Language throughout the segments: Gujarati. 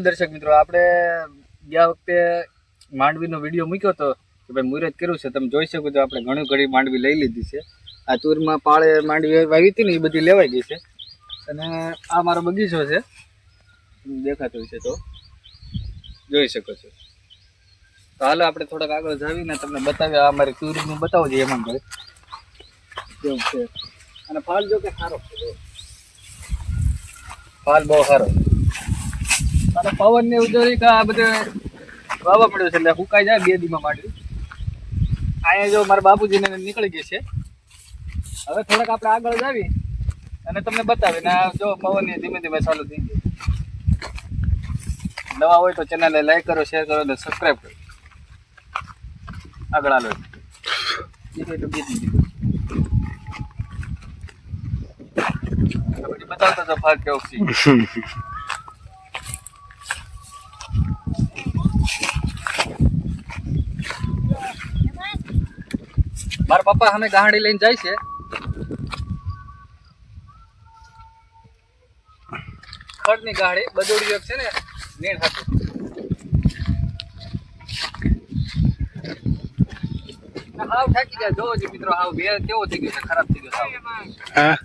દર્શક મિત્રો, આપણે ગયા વખતે માંડવીનો વીડિયો મૂક્યો હતો કે ભાઈ મુહૂર્ત કર્યું છે. તમે જોઈ શકો છો, આપણે ઘણી ઘણી માંડવી લઈ લીધી છે. આ તુરમાં પાળે માંડવી વાવી હતી ને, એ બધી લેવાઈ ગઈ છે. અને આ મારો બગીચો છે. દેખાતો છે તો. જોઈ શકો છો. તો હાલો, આપણે થોડાક આગળ જાવીને તમને બતાવીએ. આ મારી તુરનું બતાવો છે એમાં ભાઈ કેવું છે? અને ફાલ જો કે સારો ફાલ બહુ સારો પવન ને ઉજળી આ બધે વાવા પડ્યો છે, એટલે સુકાઈ જાય બે દીમાં માંડવી. અહીંયા જો મારા બાપુજીને નીકળી ગઈ છે. હવે થોડાક આપણે આગળ જાવી અને તમને બતાવી, ને આ જો પવન ધીમે ધીમે ચાલુ થઈ ગઈ. નવા હોય તો ચેનલને લાઈક કરો, શેર કરો અને સબસ્ક્રાઈબ કરો. આગળ આવે બતાવતા તો ફાક કેવો છે મારા પપ્પા અમે ગાહડી લઈને જાય છે. ખડની ગાડી બદોડી છે ને નીણ હતું હાવ થાકી ગયા. જોવો મિત્રો હાવ બે કેવો થઈ ગયો છે ખરાબ થઈ ગયો હાવ. હા.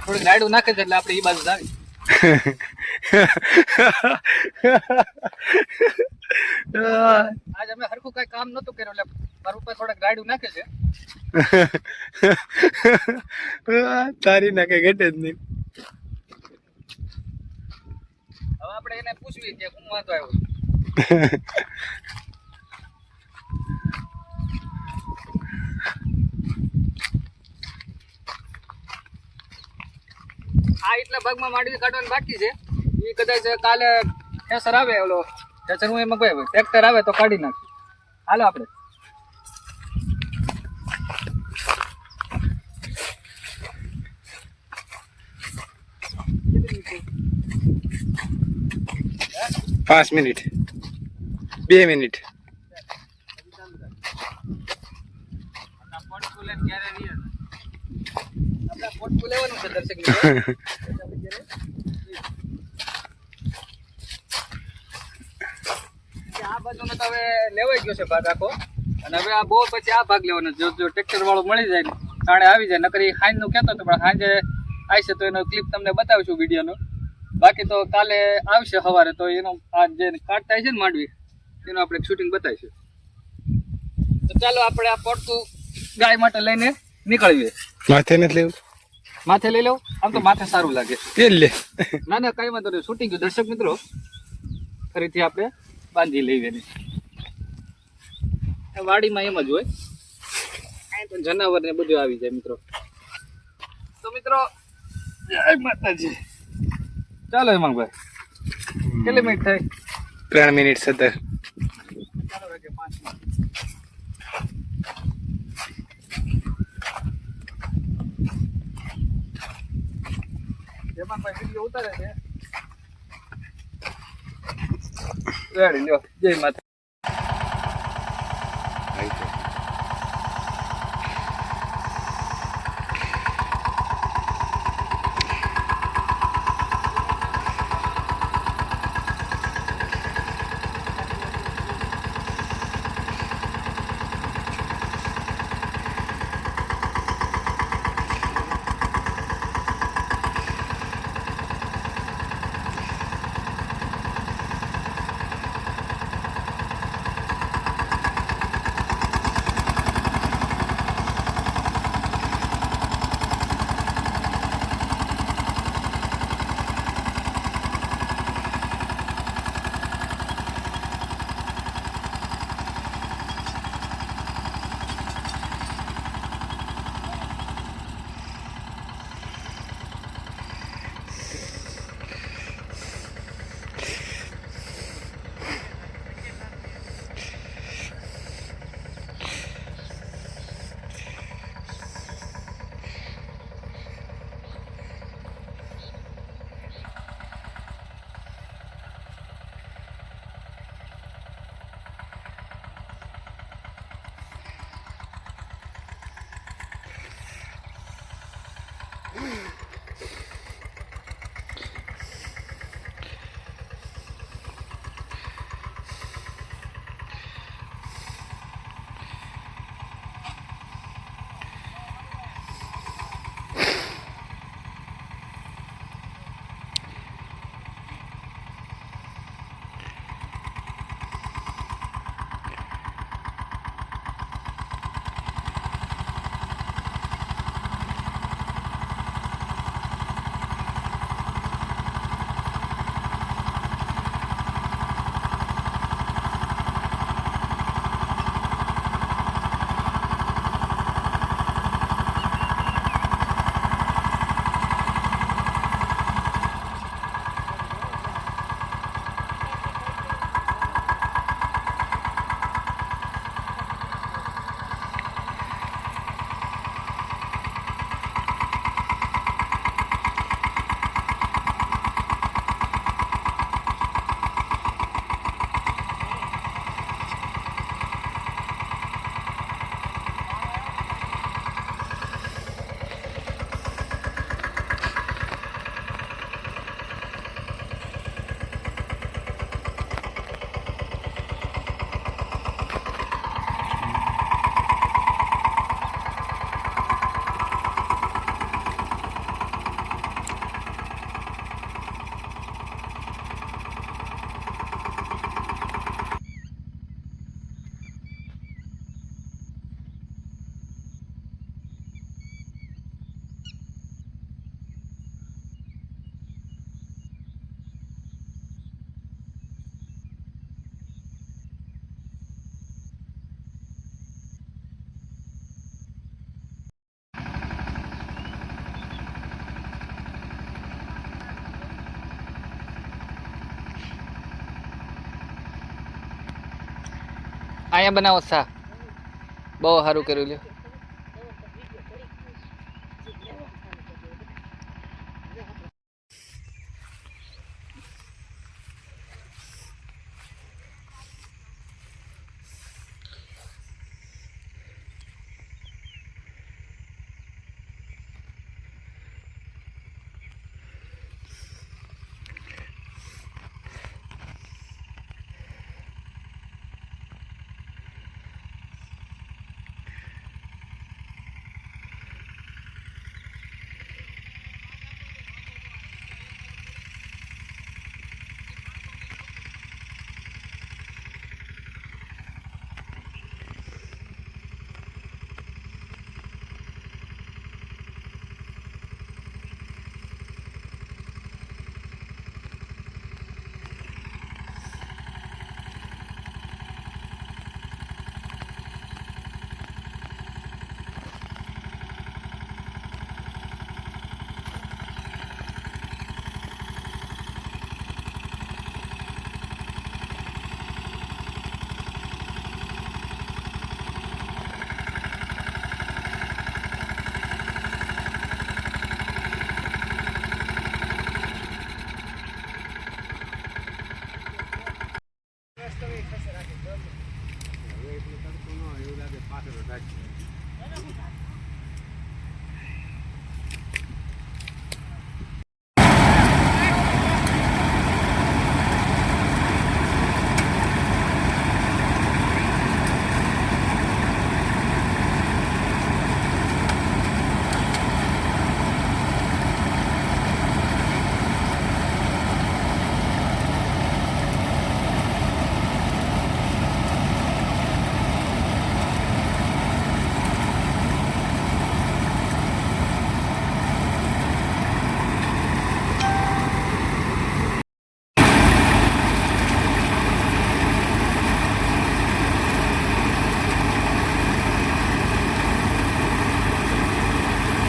થોડીક રાયડું નાખે છે એટલે આપણે એ બાજુ જાવી આજ અમે હરખું કઈ કામ નતું કર્યું એટલે મારા ઉપર થોડાક રાયડું નાખે છે. તારી ના કઈ ઘટે જ નહીં. હવે આપણે એને પૂછવી કે હું વાંધો આવ્યો. આ એટલા ભાગમાં માંડવી કાઢવાની બાકી છે. એ કદાચ કાલે ઠેસર આવે ઓલો ઠેસર હું એમાં કોઈ ટ્રેક્ટર આવે તો કાઢી નાખી હાલો આપણે પાંચ મિનિટ બે મિનિટ આપણા પોટકું લઈને ક્યારે રહીએ? આપણે પોટકું લેવાનું છે દર્શક મિત્રો. કે આ બાજુનો તો હવે લેવાઈ ગયો છે ભાગ આખો. અને હવે આ બહુ પછી આ ભાગ લેવાનો. જો જો ટ્રેક્ટર મળી જાય ને, તાણે આવી જાય. નકરી હાંજનું કહેતો હતો પણ હાંજે આવશે તો એનો ક્લિપ તમને બતાવીશું વિડીયોનો. બાકી તો કાલે આવશે સવારે તો એનો આ જે કાઢતા છે ને માંડવી એનું આપણે શૂટિંગ બતાવીશું. તો ચાલો આપણે આ પડતું ગાય માટે લઈને નીકળીએ. માથે નથી લેવું? માથે લઈ લઉં? આમ તો માથે સારું લાગે. તે લે. ના ના કઈ વાંધો નહીં. શૂટિંગ દર્શક મિત્રો. ફરીથી આપણે બાંધી લઈએ વાડીમાં એમ જ હોય. જનાવર ને બધું આવી જાય મિત્રો. તો મિત્રો જય માતાજી. ચાલો હેમાંગભાઈ કેટલી મિનિટ થઈ ત્રણ મિનિટ સત્તર ઉતારે છે? જય માતા અહીંયા બનાવો સા. બહુ સારું કર્યું લ્યો. એટલે તડકો ન હોય એવું લાગે પાછળ ઢાંકી